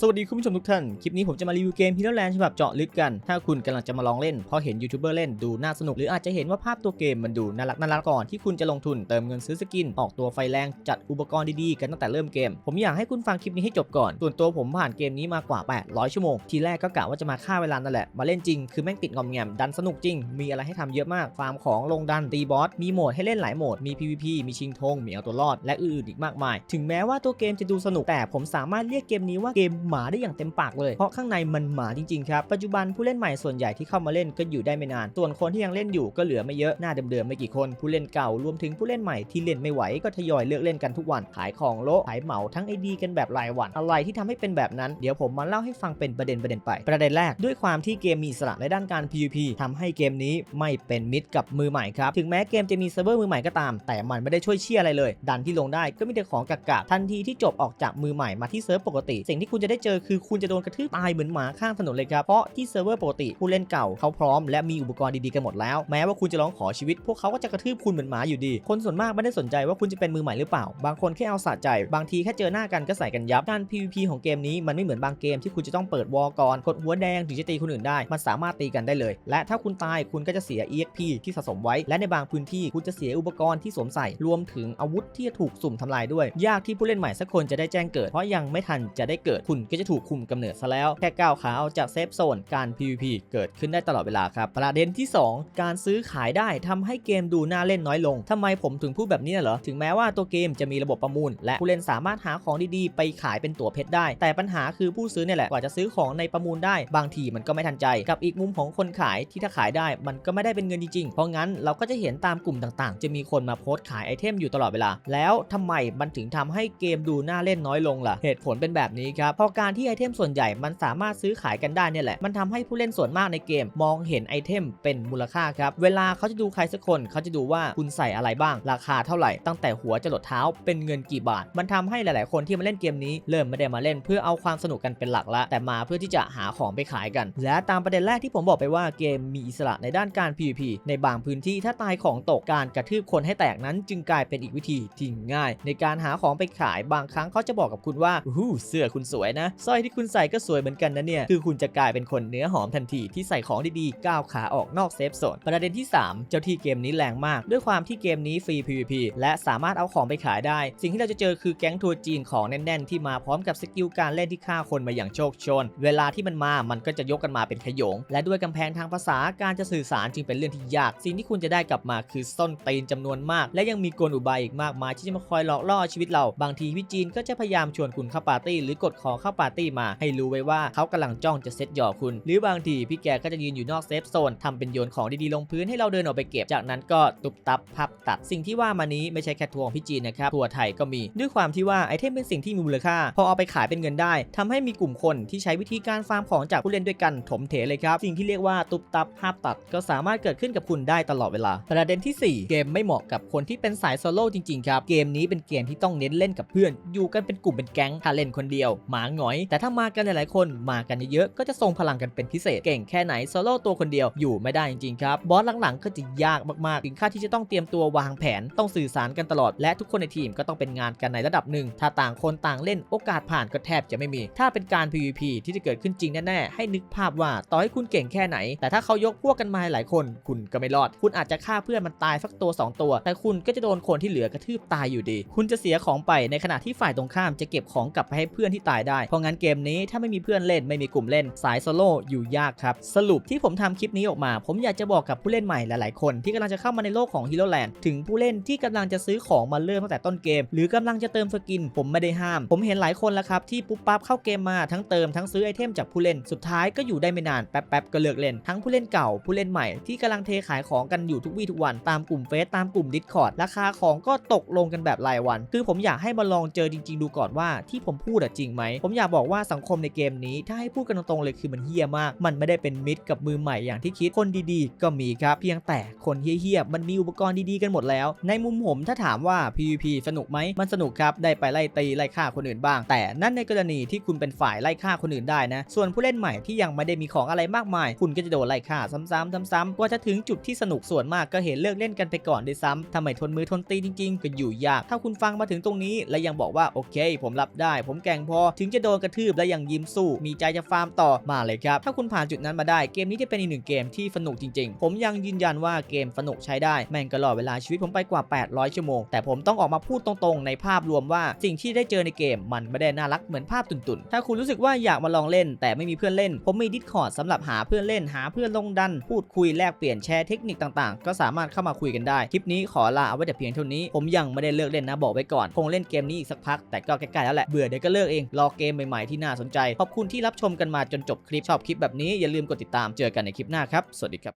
สวัสดีคุณผู้ชมทุกท่าน คลิปนี้ผมจะมารีวิวเกม Hero Land ฉบับเจาะลึกกัน ถ้าคุณกำลังจะมาลองเล่น เพราะเห็นยูทูบเบอร์เล่นดูน่าสนุก หรืออาจจะเห็นว่าภาพตัวเกมมันดูน่ารักน่ารักก่อนที่คุณจะลงทุนเติมเงินซื้อสกิน ออกตัวไฟแรงจัดอุปกรณ์ดีๆ กันตั้งแต่เริ่มเกม ผมอยากให้คุณฟังคลิปนี้ให้จบก่อน ส่วนตัวผมผ่านเกมนี้มากว่า 800 ชั่วโมง ทีแรกก็กะว่าจะมาฆ่าเวลานั่นแหละ มาเล่นจริง คือแม่งติดงอมแงม ดันสนุกจริง มีอะไรให้ทำเยอะมาก ฟาร์มของ ลงดัน ตีบอส มีโหมดให้เล่นหลายโหมด มี PVP มีชิงธง มีเอาตัวรอด และอื่นๆอีกมากมาย ถึงแม้ว่าตัวเกมจะดูสนุกแต่ผมสามารถเรียกเกมนี้ว่าเกมหมาได้อย่างเต็มปากเลย เพราะข้างในมันหมาจริงๆครับ ปัจจุบันผู้เล่นใหม่ส่วนใหญ่ที่เข้ามาเล่นก็อยู่ได้ไม่นาน ส่วนคนที่ยังเล่นอยู่ก็เหลือไม่เยอะ หน้าเดิมๆไม่กี่คน ผู้เล่นเก่ารวมถึงผู้เล่นใหม่ที่เล่นไม่ไหวก็ทยอยเลือกเล่นกันทุกวัน ขายของโละขายเหมาทั้งไอดีกันแบบรายวัน อะไรที่ทำให้เป็นแบบนั้น เดี๋ยวผมมาเล่าให้ฟังเป็นประเด็นประเด็นไป ประเด็นแรก ด้วยความที่เกมมีอิสระในด้านการ PVP ทำให้เกมนี้ไม่เป็นมิตรกับมือใหม่ครับ ถึงแม้เกมจะมีเซิร์ฟเวอร์มือใหม่ก็ตาม แต่มันไม่ได้ช่วยเชี่ยอะไรเลย ดันที่ลงได้ก็มีแต่ของกากๆทันทีที่จบออกจากมือใหม่มาที่เซิร์ฟปกติ สิ่งที่คุณจะได้เจอคือคุณจะโดนกระทืบตายเหมือนหมาข้างถนนเลยครับ เพราะที่เซิร์ฟเวอร์ปกติผู้เล่นเก่าเขาพร้อมและมีอุปกรณ์ดีๆกันหมดแล้ว แม้ว่าคุณจะร้องขอชีวิต พวกเขาก็จะกระทืบคุณเหมือนหมาอยู่ดี คนส่วนมากไม่ได้สนใจว่าคุณจะเป็นมือใหม่หรือเปล่า บางคนแค่เอาสะใจ บางทีแค่เจอหน้ากันก็ใส่กันยับ การ PVP ของเกมนี้มันไม่เหมือนบางเกมที่คุณจะต้องเปิดวอลก่อนกดหัวแดงถึงจะตีคนอื่นได้ มันสามารถตีกันได้เลย และถ้าคุณตายคุณก็จะเสีย EXP ที่สะสมไว้ และในบางพื้นที่คุณจะเสียอุปกรณ์ที่สวมใส่ รวมถึงอาวุธที่ถูกสุ่มทำลายด้วย ยากที่ผู้เล่นใหม่สักคนจะได้แจ้งเกิด เพราะยังไม่ทันจะได้เกิดคุณก็จะถูกคุมกำเนิดซะแล้ว แค่ก้าวขาออกจากเซฟโซนการ PVP เกิดขึ้นได้ตลอดเวลาครับ ประเด็นที่ 2 การซื้อขายได้ทำให้เกมดูน่าเล่นน้อยลงทำไมผมถึงพูดแบบนี้น่ะเหรอ ถึงแม้ว่าตัวเกมจะมีระบบประมูล และผู้เล่นสามารถหาของดีๆ ไปขายเป็นตั๋วเพชรได้ แต่ปัญหาคือผู้ซื้อเนี่ยแหละ กว่าจะซื้อของในประมูลได้ บางทีมันก็ไม่ทันใจ กับอีกมุมของคนขายที่ถ้าขายได้ มันก็ไม่ได้เป็นเงินจริงๆ เพราะงั้นเราก็จะเห็นตามกลุ่มต่างๆ จะมีคนมาโพสต์ขายไอเทมอยู่ตลอดเวลา แล้วทำไมมันถึงทำให้เกมดูน่าเล่นน้อยลงล่ะ เหตุผลเป็นแบบนี้ครับเพราะการที่ไอเทมส่วนใหญ่มันสามารถซื้อขายกันได้เนี่ยแหละ มันทำให้ผู้เล่นส่วนมากในเกม มองเห็นไอเทมเป็นมูลค่าครับ เวลาเขาจะดูใครสักคนเขาจะดูว่าคุณใส่อะไรบ้าง ราคาเท่าไหร่ ตั้งแต่หัวจรดเท้าเป็นเงินกี่บาท มันทำให้หลาย ๆ คนที่มาเล่นเกมนี้เริ่มไม่ได้มาเล่นเพื่อเอาความสนุกกันเป็นหลักละแต่มาเพื่อที่จะหาของไปขายกัน และตามประเด็นแรกที่ผมบอกไปว่าเกมมีอิสระในด้านการ PVP ในบางพื้นที่ถ้าตายของตกการกระทืบคนให้แตกนั้น จึงกลายเป็นอีกวิธีที่ง่าย ในการหาของไปขายบางครั้งเขาจะบอกกับคุณว่าอู้หูเสื้อคุณสวยนะสร้อยที่คุณใส่ก็สวยเหมือนกันนะเนี่ย คือคุณจะกลายเป็นคนเนื้อหอมทันทีที่ใส่ของดีๆก้าวขาออกนอกเซฟโซน ประเด็นที่ 3 เจ้าที่เกมนี้แรงมาก ด้วยความที่เกมนี้ฟรี PVP และสามารถเอาของไปขายได้ สิ่งที่เราจะเจอคือแก๊งทัวร์จีนของแน่นๆ ที่มาพร้อมกับสกิลการเล่นที่ฆ่าคนมาอย่างโชคชน เวลาที่มันมา มันก็จะยกกันมาเป็นขยง และด้วยกำแพงทางภาษาการจะสื่อสารจึงเป็นเรื่องที่ยาก สิ่งที่คุณจะได้กลับมาคือส้นตีนจำนวนมาก และยังมีกลอุบายอีกมากมายที่จะมาคอยหลอกล่อชีวิตเรา บางทีพี่จีนก็จะพยายามชวนคุณเข้าปาร์ตี้หรือกดขอเข้าาปาร์ตี้มา ให้รู้ไว้ว่าเขากำลังจ้องจะเซ็ตหยอกคุณ หรือบางทีพี่แกก็จะยืนอยู่นอกเซฟโซนทำเป็นโยนของดีๆลงพื้นให้เราเดินออกไปเก็บ จากนั้นก็ตุบตับพับตัด สิ่งที่ว่ามานี้ไม่ใช่แค่ทัวร์ของพี่จีนนะครับทัวร์ไทยก็มี ด้วยความที่ว่าไอเทมเป็นสิ่งที่มีมูลค่า พอเอาไปขายเป็นเงินได้ทำให้มีกลุ่มคนที่ใช้วิธีการฟาร์มของจากผู้เล่นด้วยกันถมเถเลยครับสิ่งที่เรียกว่าตุบตับภาพตัด ก็สามารถเกิดขึ้นกับคุณได้ตลอดเวลา ประเด็นที่ 4 เกมไม่เหมาะกับคนที่เป็นสายโซโล่จริงๆครับเกมนี้เป็นเกมที่ต้องเน้นเล่นกับเพื่อน อยู่กันเป็นกลุ่มเป็นแก๊งถ้าเล่นคนเดียวหมาหงอย แต่ถ้ามากันหลายๆคนมากันเยอะๆก็จะทรงพลังกันเป็นพิเศษเก่งแค่ไหนโซโล่ตัวคนเดียวอยู่ไม่ได้จริงๆครับบอสหลังๆก็จะยากมากๆถึงขั้นที่จะต้องเตรียมตัววางแผนต้องสื่อสารกันตลอด และทุกคนในทีมก็ต้องเป็นงานกันในระดับหนึ่งถ้าต่างคนต่างเล่นโอกาสผ่านก็แทบจะไม่มี ถ้าเป็นการ PVP ที่จะเกิดขึ้นจริงแน่ๆให้นึกภาพว่าต่อให้คุณเก่งแค่ไหน แต่ถ้าเขายกพวกกันมาหลายคน คุณก็ไม่รอด คุณอาจจะฆ่าเพื่อนมันตายสักตัว 2 ตัว แต่คุณก็จะโดนคนที่เหลือกระทืบตายอยู่ดี คุณจะเสียของไปในขณะที่ฝ่ายตรงข้ามจะเก็บของกลับไปให้เพื่อนที่ตายได้เพราะงั้นเกมนี้ถ้าไม่มีเพื่อนเล่นไม่มีกลุ่มเล่นสายโซโล่อยู่ยากครับ สรุปที่ผมทำคลิปนี้ออกมา ผมอยากจะบอกกับผู้เล่นใหม่หลายๆ คนที่กำลังจะเข้ามาในโลกของ Hero Land ถึงผู้เล่นที่กำลังจะซื้อของมาเริ่มตั้งแต่ต้นเกม หรือกำลังจะเติมสกิน ผมไม่ได้ห้าม ผมเห็นหลายคนแล้วครับที่ปุ๊บปั๊บเข้าเกมมาทั้งเติมทั้งซื้อไอเทมจากผู้เล่นสุดท้ายก็อยู่ได้ไม่นานแป๊บๆก็เลิกเล่นทั้งผู้เล่นเก่าผู้เล่นใหม่ที่กำลังเทขายของกันอยู่ทุกวี่ทุกวันตามกลุ่มเฟซตามกลุ่ม Discord ราคาของก็ตกลงกันแบบรายวัน คือผมอยากให้มาลองเจอจริง ๆ ดูก่อนว่าที่ผมพูดอะจริงไหมผมอยากบอกว่าสังคมในเกมนี้ ถ้าให้พูดกันตรงๆเลยคือมันเฮี้ยมาก มันไม่ได้เป็นมิตรกับมือใหม่อย่างที่คิด คนดีๆ ก็มีครับ เพียงแต่คนเฮี้ยๆ มันมีอุปกรณ์ดีๆ กันหมดแล้ว ในมุมผมถ้าถามว่า PVP สนุกไหม มันสนุกครับ ได้ไปไล่ตีไล่ฆ่าคนอื่นบ้าง แต่นั่นในกรณีที่คุณเป็นฝ่ายไล่ฆ่าคนอื่นได้นะ ส่วนผู้เล่นใหม่ที่ยังไม่ได้มีของอะไรมากมาย คุณก็จะโดนไล่ฆ่าซ้ำๆซ้ำๆกว่าจะถึงจุดที่สนุกส่วนมากก็เห็นเลิกเล่นกันไปก่อนด้วยซ้ำทำไมทนมือทนตีจริงๆก็อยู่ยาก ถ้าคุณฟังมาถึงตรงนี้ และยังบอกว่าโอเค ผมรับได้ ผมแก่งพอถึงจะโดดนกระทืบและยังยิ้มสู้ มีใจจะฟาร์มต่อมาเลยครับ ถ้าคุณผ่านจุดนั้นมาได้เกมนี้จะเป็นอีกหนึ่งเกมที่สนุกจริง ๆ ผมยังยืนยันว่าเกมสนุกใช้ได้ แม่งก็หลอดเวลาชีวิตผมไปกว่า 800 ชั่วโมง แต่ผมต้องออกมาพูดตรงๆ ในภาพรวมว่าสิ่งที่ได้เจอในเกม มันไม่ได้น่ารักเหมือนภาพตุนๆ ถ้าคุณรู้สึกว่าอยากมาลองเล่น แต่ไม่มีเพื่อนเล่น ผมมี Discord สำหรับหาเพื่อนเล่นหาเพื่อนลงดัน พูดคุยแลกเปลี่ยนแชร์เทคนิคต่างๆ ก็สามารถเข้ามาคุยกันได้ คลิปนี้ขอลาเอาไว้แต่เพียงเท่านี้ ผมยังไม่ได้เลิกเล่นนะบอกไว้ก่อน คงเล่นเกมนี้อีกสักพัก แต่ก็ใกล้ๆแล้วแหละ เบื่อเดี๋ยวก็เลิกเอง รอเกมใหม่ๆที่น่าสนใจ ขอบคุณที่รับชมกันมาจนจบคลิป ชอบคลิปแบบนี้อย่าลืมกดติดตาม เจอกันในคลิปหน้าครับ สวัสดีครับ